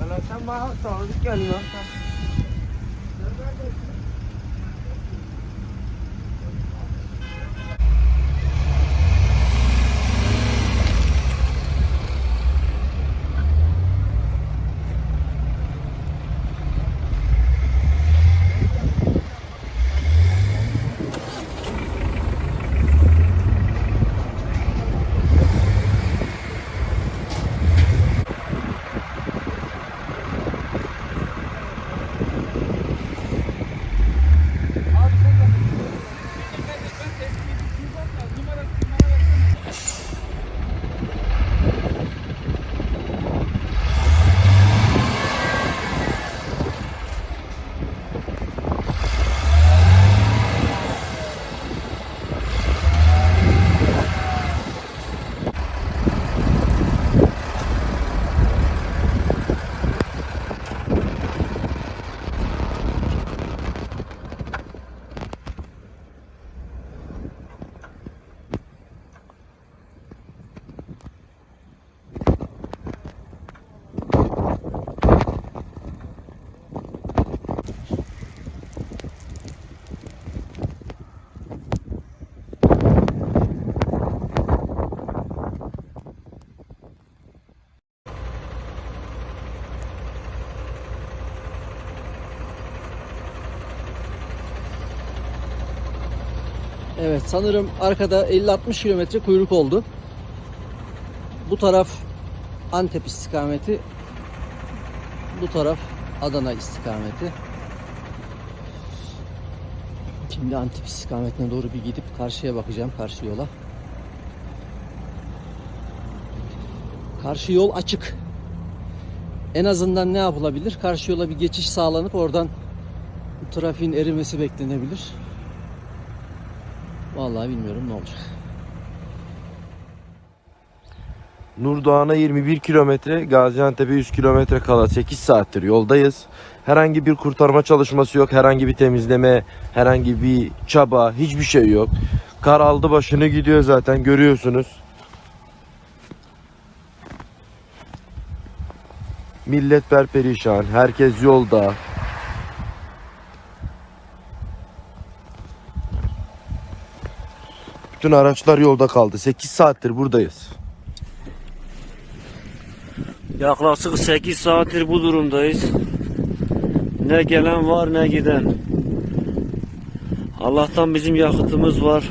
Valla sen bana sağlık gelmiyorsun. Evet sanırım arkada 50-60 kilometre kuyruk oldu. Bu taraf Antep istikameti. Bu taraf Adana istikameti. Şimdi Antep istikametine doğru bir gidip karşıya bakacağım karşı yola. Karşı yol açık. En azından ne yapılabilir? Karşı yola bir geçiş sağlanıp oradan trafiğin erimesi beklenebilir. Vallahi bilmiyorum ne olacak. Nurdağ'a 21 kilometre, Gaziantep'e 100 kilometre kala 8 saattir yoldayız. Herhangi bir kurtarma çalışması yok, herhangi bir temizleme, herhangi bir çaba, hiçbir şey yok. Kar aldı başını gidiyor zaten görüyorsunuz. Millet perperişan, herkes yolda. Bütün araçlar yolda kaldı. 8 saattir buradayız. Yaklaşık 8 saattir bu durumdayız. Ne gelen var ne giden. Allah'tan bizim yakıtımız var.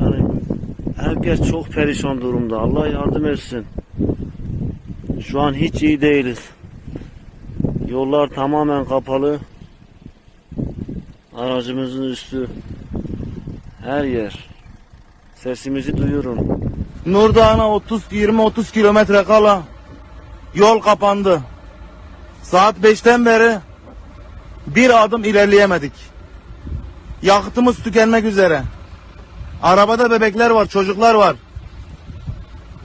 Yani herkes çok perişan durumda. Allah yardım etsin. Şu an hiç iyi değiliz. Yollar tamamen kapalı. Aracımızın üstü. Her yer. Sesimizi duyurun. Nurdağ'a 30 20-30 kilometre kala yol kapandı. Saat 5'ten beri bir adım ilerleyemedik. Yakıtımız tükenmek üzere. Arabada bebekler var, çocuklar var.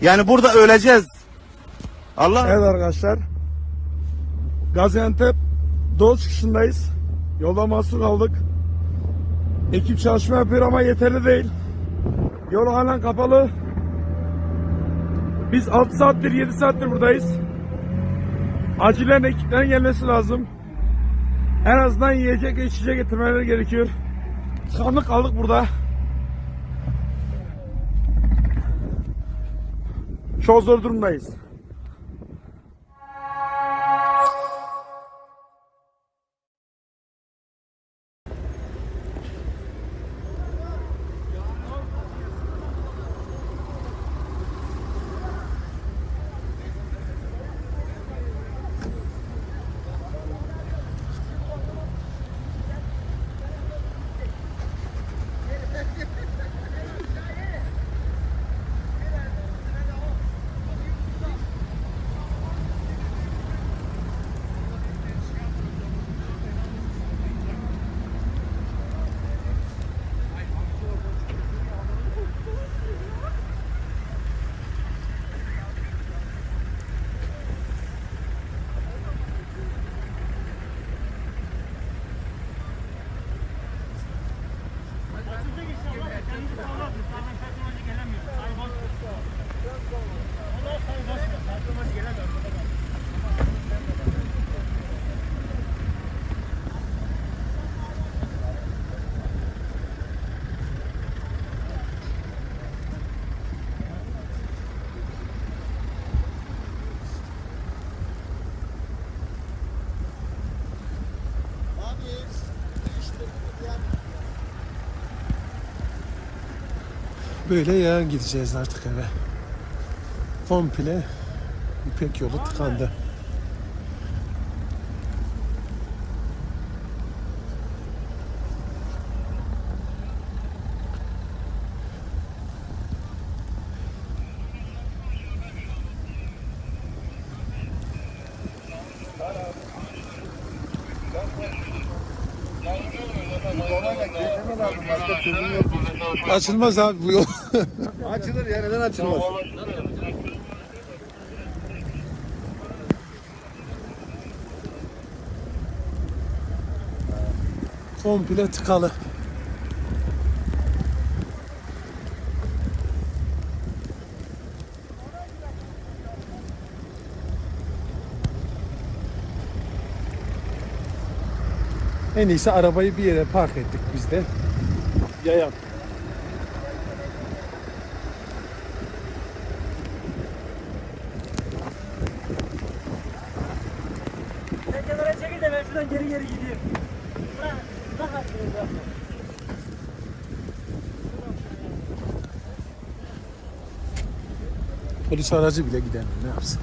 Yani burada öleceğiz. Allah Evet arkadaşlar. Gaziantep Doğu çıkışındayız. Yolda mahsur kaldık. Ekip çalışma yapıyor ama yeterli değil. Yol halen kapalı. Biz 6 saattir 7 saattir buradayız. Acilen ekiplerin gelmesi lazım. En azından yiyecek içecek getirmeleri gerekiyor. Tıkandık kaldık burada. Çok zor durumdayız. Böyle yayan gideceğiz artık eve. Komple İpek yolu tıkandı. Açılmaz abi bu yol. Açılır ya neden açılmaz? Komple tıkalı. En iyisi arabayı bir yere park ettik biz de. Yayan. Şuradan geri geri gideyim. Polis aracı bile gidemiyor ne yapsın.